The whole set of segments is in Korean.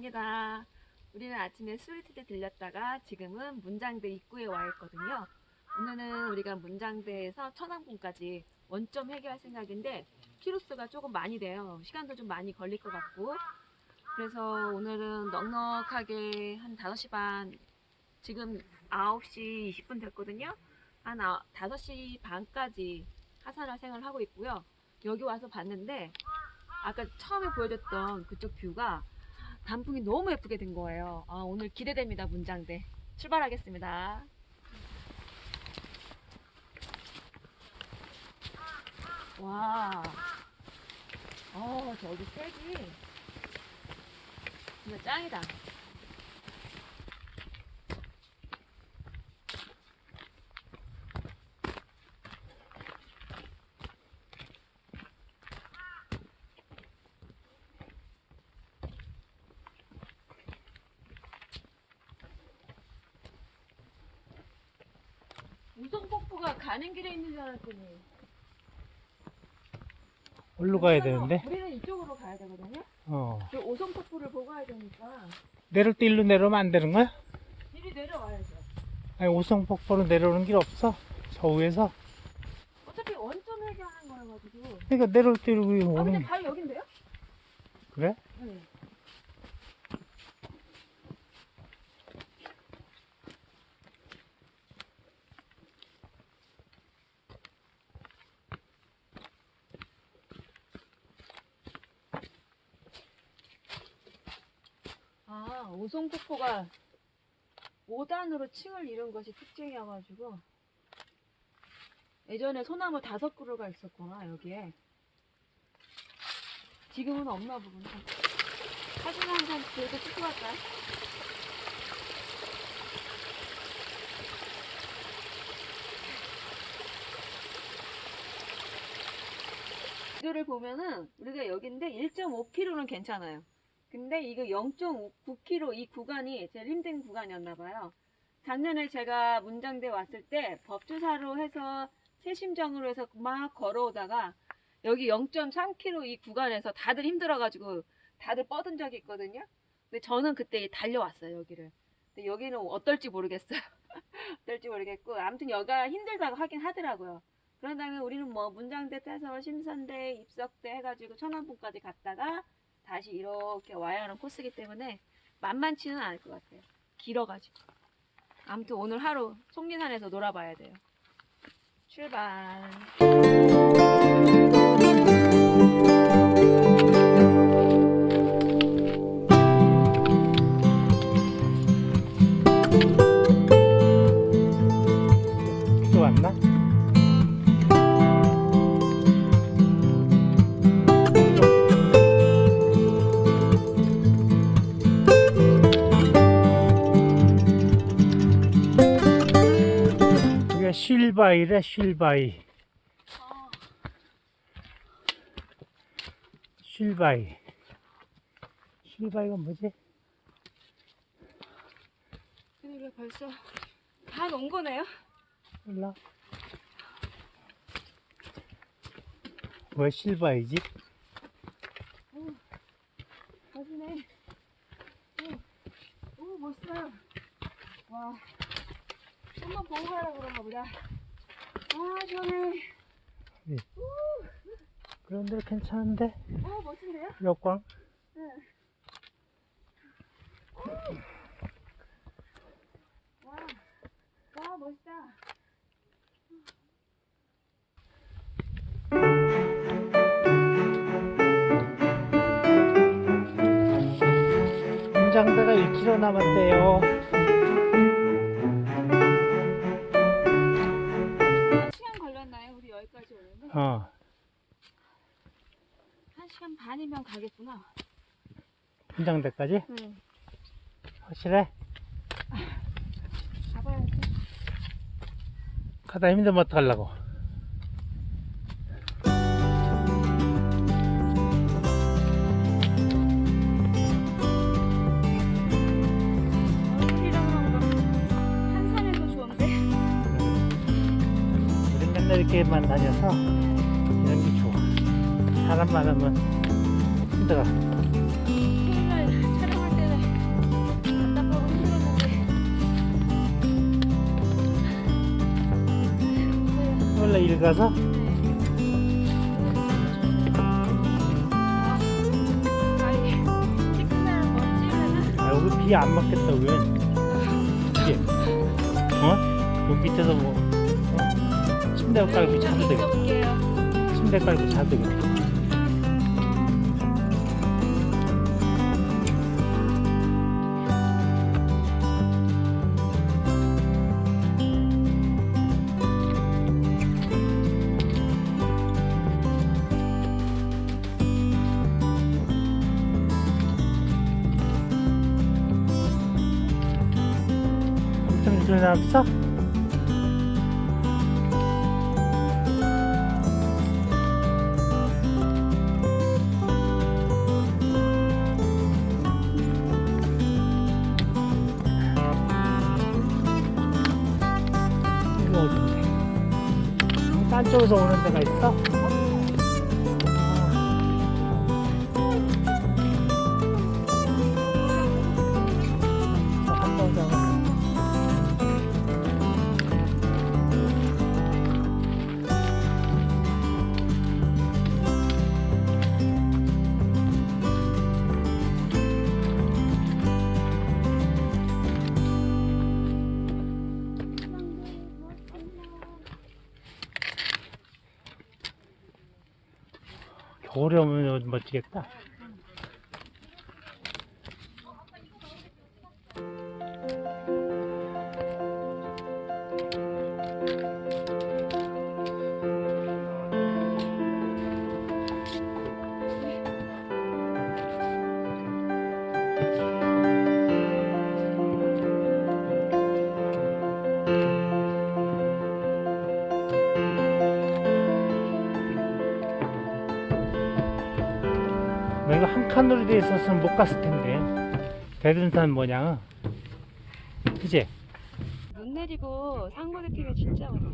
입니다. 우리는 아침에 스위트에 들렸다가 지금은 문장대 입구에 와 있거든요. 오늘은 우리가 문장대에서 천왕봉까지 원점 해결할 생각인데 키로수가 조금 많이 돼요. 시간도 좀 많이 걸릴 것 같고 그래서 오늘은 넉넉하게 한 5시 반 지금 9시 20분 됐거든요. 한 아- 5시 반까지 하산할 생활을 하고 있고요. 여기 와서 봤는데 아까 처음에 보여줬던 그쪽 뷰가 단풍이 너무 예쁘게 된 거예요. 아, 오늘 기대됩니다, 문장대. 출발하겠습니다. 와. 어, 저기 색이 진짜 짱이다. 우성폭포가 길에 있는 줄 알았더니 어디로 가야 되는데? 우리는 이쪽으로 가야 되거든요. 어. 그 오성폭포를 보고 가야 되니까 내릴 때 일로 내려오면 안 되는 거야? 이리 내려와야죠. 아니, 오성폭포로 내려오는 길 없어? 저 위에서? 어차피 원점 해결하는 거여가지고. 그러니까 내려올 때 여기 아 근데 오는, 바로 여긴데요? 그래? 네. 아, 오송폭포가 5단으로 층을 이룬 것이 특징이어가지고 예전에 소나무 다섯 그루가 있었구나 여기에 지금은 없나 보구나 사진 한장 들고 찍고 갈까요? 이거를 보면은 우리가 여기인데 1.5km는 괜찮아요. 근데 이거 0.9km 이 구간이 제일 힘든 구간이었나 봐요. 작년에 제가 문장대 왔을 때 법주사로 해서 세심정으로 해서 막 걸어오다가 여기 0.3km 이 구간에서 다들 힘들어가지고 다들 뻗은 적이 있거든요. 근데 저는 그때 달려왔어요 여기를. 근데 여기는 어떨지 모르겠어요. 어떨지 모르겠고 아무튼 여기가 힘들다고 하긴 하더라고요. 그런 다음에 우리는 뭐 문장대 타서 심선대, 입석대 해가지고 천안봉까지 갔다가 다시 이렇게 와야 하는 코스이기 때문에 만만치는 않을 것 같아요. 길어가지고. 아무튼 오늘 하루 송리산에서 놀아봐야 돼요. 출발. 실바이래 실바이 아, 실바이 실바이가 뭐지? 근데 우리가 벌써 다 논 거네요? 몰라 왜 실바이지? 멋지네. 오, 오, 멋있어요. 와. 한번 보고 가라 그런가 보다. 아, 시원해. 그런데 괜찮은데? 오, 멋진데요? 역광? 네. 와, 와, 멋있다. 문장대가 1km 남았대요 어 한 시간 반이면 가겠구나. 문장대까지? 응. 확실해? 가봐야지. 가다 힘들면 어떡하려고 밖에만 다녀서 이런 게 좋아. 사람 많으면 힘들어. 원래 일 가서? 아, 여기 비안 맞겠다, 왜? 이게. 어? 그 밑에서 뭐. 침대 깔고 자도 되겠다. 침대 깔고 자도 되겠다 났어? 이거 딴 쪽에서 오는 데가 있어? 오 돼 있었으면 못 갔을 텐데. 대둔산 뭐냐? 그지? 눈 내리고 상고 느낌이 진짜 어때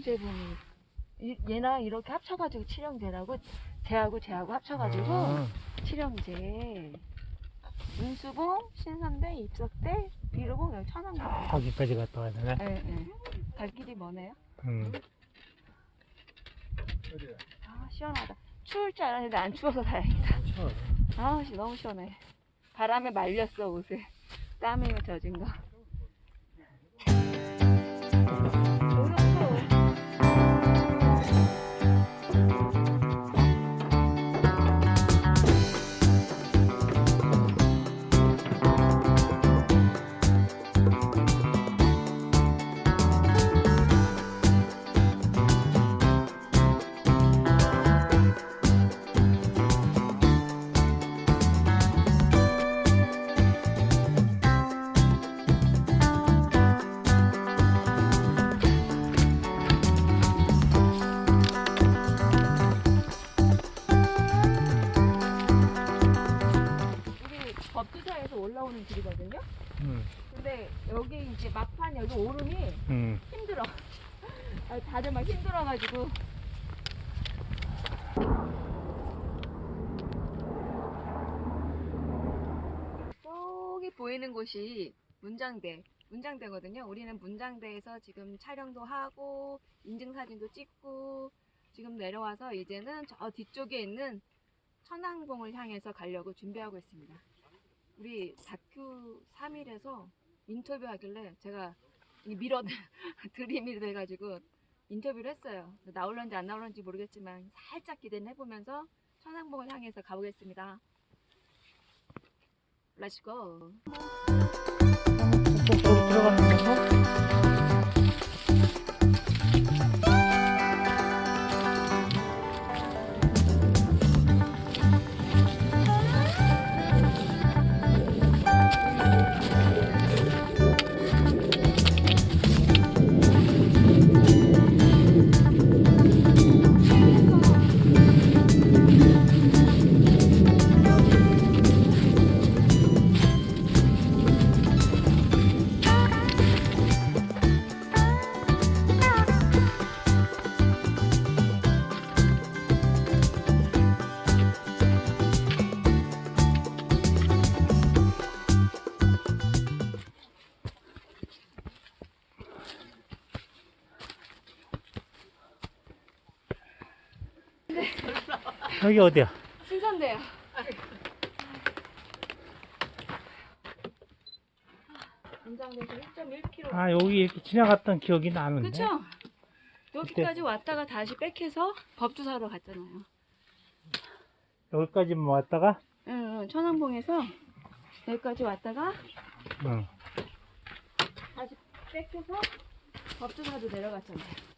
칠형제분이 이- 얘랑 이렇게 합쳐가지고 칠형제라고 쟤하고 쟤하고 합쳐가지고 아, 칠형제. 은수봉 신선대 입석대 비루봉 여기 천왕봉 거기까지 갔다 와야 되네. 예, 예. 갈 길이 머네요. 음. 아 시원하다. 추울 줄 알았는데 안 추워서 다행이다. 추워. 아 씨, 너무 시원해. 바람에 말렸어 옷을. 땀에 젖은 거 길이거든요. 음. 근데 여기 이제 막판 산 여기 오름이 음. 힘들어. 아, 다들 막 힘들어가지고. 저기 보이는 곳이 문장대. 문장대거든요. 우리는 문장대에서 지금 촬영도 하고, 인증사진도 찍고, 지금 내려와서 이제는 저 뒤쪽에 있는 천왕봉을 향해서 가려고 준비하고 있습니다. 우리 다큐 3일에서 인터뷰 하길래 제가 이 밀어 드림이 돼가지고 인터뷰를 했어요. 나올런지 안 나올런지 모르겠지만 살짝 기대는 해보면서 천왕봉을 향해서 가보겠습니다. 렛츠고. 꼭 저기 들어가는 건 여기 어디야? 신선대요. 문장대에서 1.1km. 아 여기 이렇게 지나갔던 기억이 나는데. 그쵸? 여기까지 왔다가 다시 백해서 법주사로 갔잖아요. 여기까지만 왔다가. 응, 응, 천왕봉에서 여기까지 왔다가 응. 다시 백해서 법주사로 내려갔잖아요.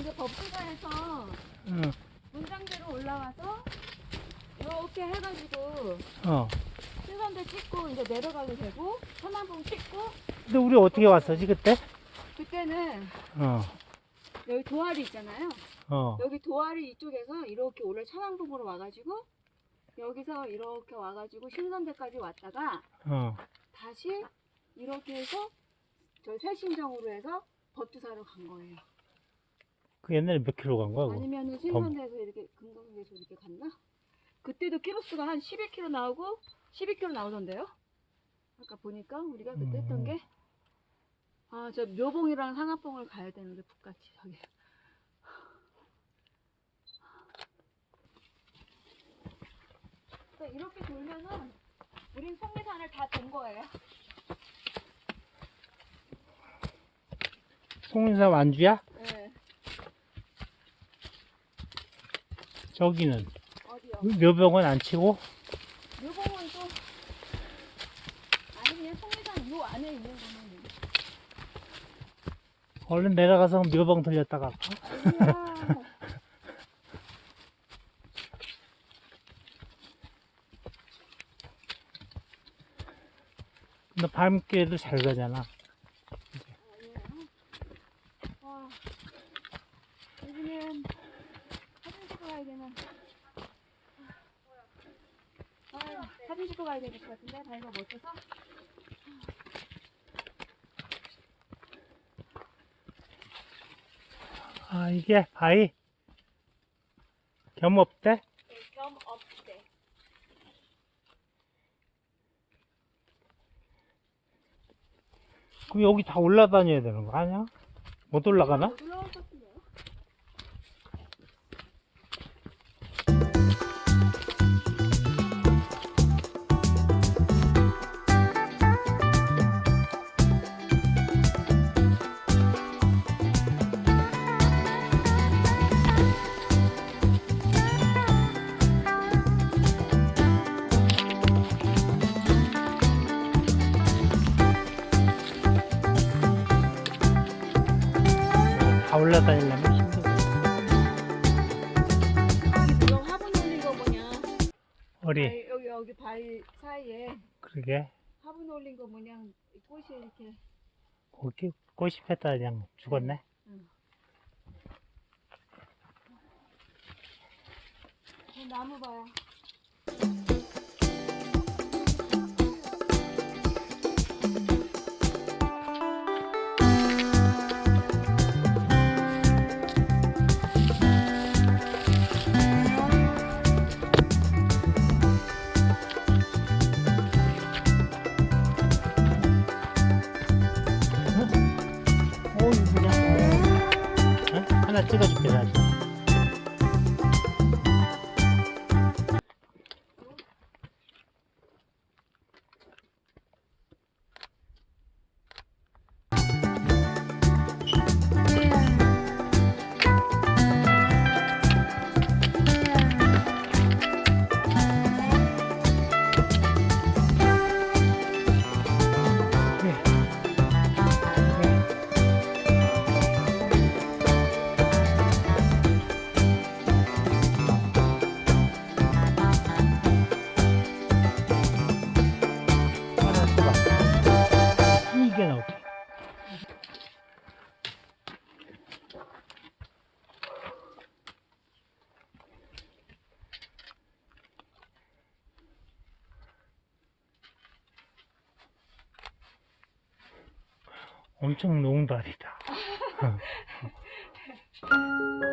근데 법주사에서 응. 문장대로 올라와서 이렇게 해가지고 어. 신선대 찍고 이제 내려가도 되고 천왕봉 찍고 근데 우리 어떻게 왔었지 그때? 그때는 어. 여기 도아리 있잖아요. 어. 여기 도아리 이쪽에서 이렇게 원래 천왕봉으로 와가지고 여기서 이렇게 와가지고 신선대까지 왔다가 어. 다시 이렇게 해서 저 새신정으로 해서 법주사로 간 거예요. 그 옛날에 몇 킬로 간 거야? 그거? 아니면은 신선대에서 이렇게 금강에서 이렇게 갔나? 그때도 키로수가 한 11km 나오고 12km 나오던데요? 아까 보니까 우리가 그때 했던 음. 게 아, 저 묘봉이랑 상하봉을 가야 되는데 북같이 저기. 이렇게 돌면은 우린 속리산을 다 돈 거예요. 송인사 완주야? 네. 저기는 어디요? 묘병은 안 치고 묘봉은 또 아니 그냥 속리산 요 안에 있는 거는 얼른 내려가서 묘병 들렸다가 아니야. 너 밤길에도 잘 가잖아. 아니에요. 와, 여기는 사진 찍고 가야 되나? 아, 사진 찍고 가야 될 것 같은데 다리가 멋져서. 아 이게 바위 겸업대? 겸 업대. 그럼 여기 다 올라다녀야 되는 거 아니야? 못 올라가나? 못 올라올 것 같은데 요? 다 올라다니려면 힘들어. 여기 지금 화분 올린 거 뭐냐? 어리 바위, 여기 여기 바위 사이에 그러게 화분 올린 거 뭐냐? 꽃이 이렇게 거기 꽃이 폈다 그냥 죽었네. 저 나무 봐요. 하나 찍어줄게 다시. 엄청 농달이다.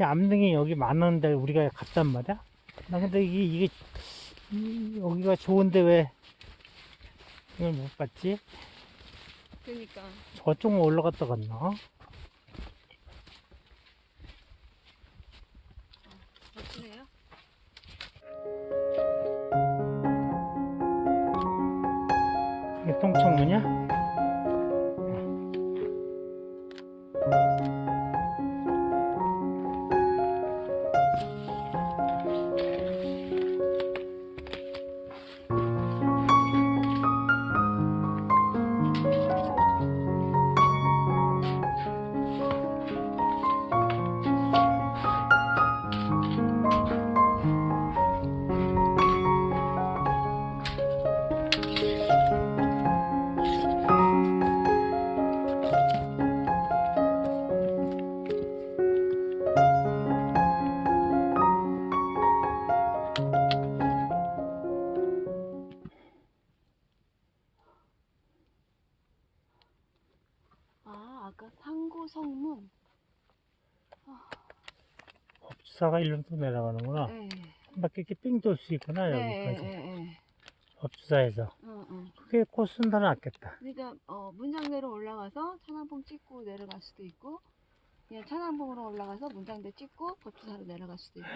이렇게 암등이 여기 많은데 우리가 갔단 말이야? 나 근데 이게, 이게, 이- 여기가 좋은데 왜 이걸 못 봤지? 그러니까 저쪽 올라갔다 갔나? 법주사가 일로 또 내려가는구나. 네. 한 바퀴 이렇게 삥 돌 수 있구나, 네, 여기까지. 네, 네. 법주사에서. 어, 어. 그게 코스는 더 낫겠다. 그러니까 어, 문장대로 올라가서 천안봉 찍고 내려갈 수도 있고 그냥 천안봉으로 올라가서 문장대 찍고 법주사로 내려갈 수도 있고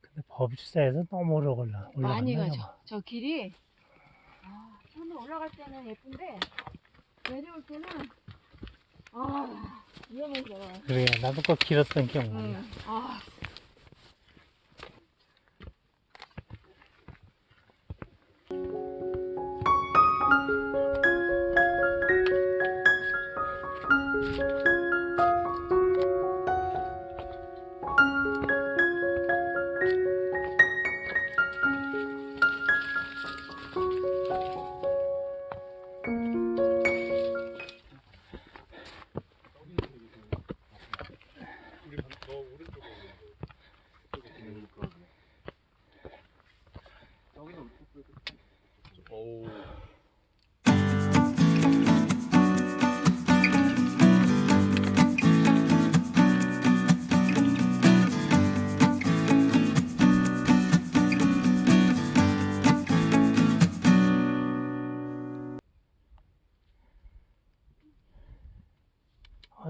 근데 법주사에서 너무 오래 올라, 올라간다. 많이. 가죠. 저 길이 아, 처음에 올라갈 때는 예쁜데 내려올 때는 아 위험해서 그래, 나도 꼭 길었던 기억나. 응. 아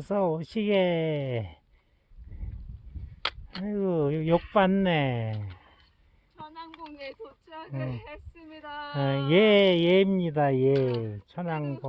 어서 오시게. 아이고, 욕 받네. 천안봉에 도착을 응. 했습니다. 어, 예, 예입니다, 예. 천왕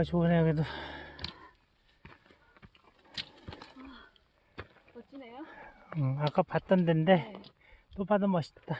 봉. 뷰가 좋으네 그래도 멋지네요. 응, 아까 봤던 데인데 네. 또 봐도 멋있다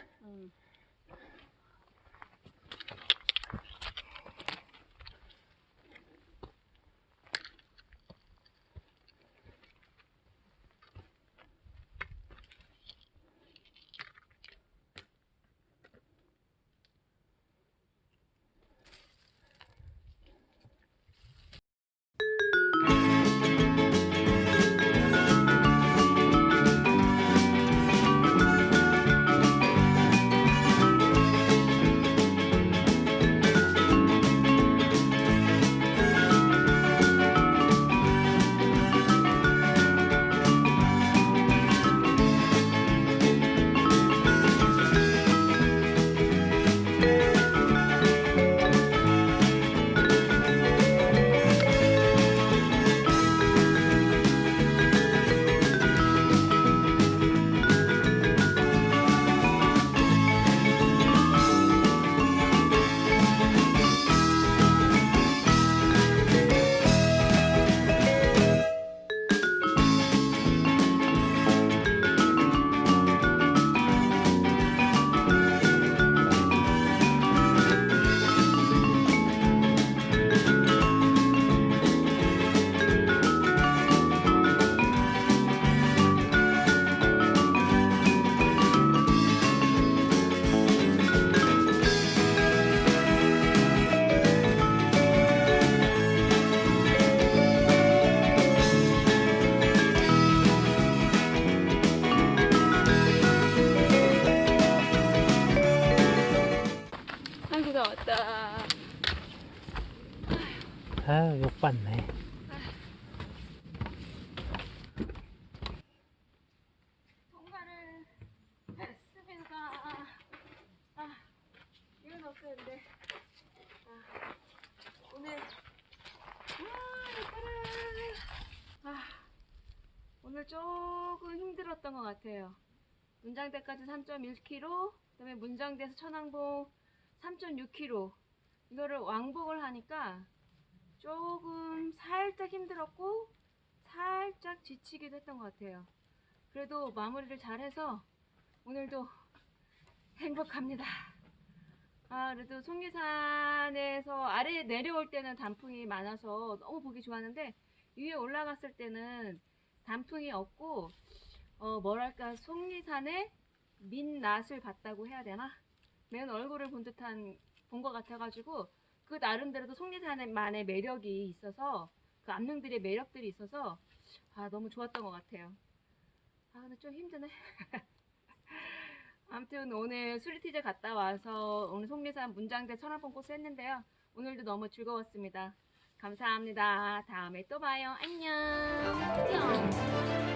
오늘 조금 힘들었던 것 같아요. 문장대까지 3.1km, 그 다음에 문장대에서 천왕봉 3.6km. 이거를 왕복을 하니까 조금 살짝 힘들었고, 살짝 지치기도 했던 것 같아요. 그래도 마무리를 잘해서 오늘도 행복합니다. 아, 그래도 속리산에서 아래에 내려올 때는 단풍이 많아서 너무 보기 좋았는데 위에 올라갔을 때는 단풍이 없고 어, 뭐랄까 속리산의 민낯을 봤다고 해야 되나? 맨 얼굴을 본 듯한 본 것 같아가지고 그 나름대로도 속리산만의 매력이 있어서 그 암릉들의 매력들이 있어서 아 너무 좋았던 것 같아요. 아 근데 좀 힘드네. 아무튼 오늘 수리티제 갔다 와서 오늘 속리산 문장대 천안봉 코스 했는데요. 오늘도 너무 즐거웠습니다. 감사합니다. 다음에 또 봐요. 안녕. 안녕.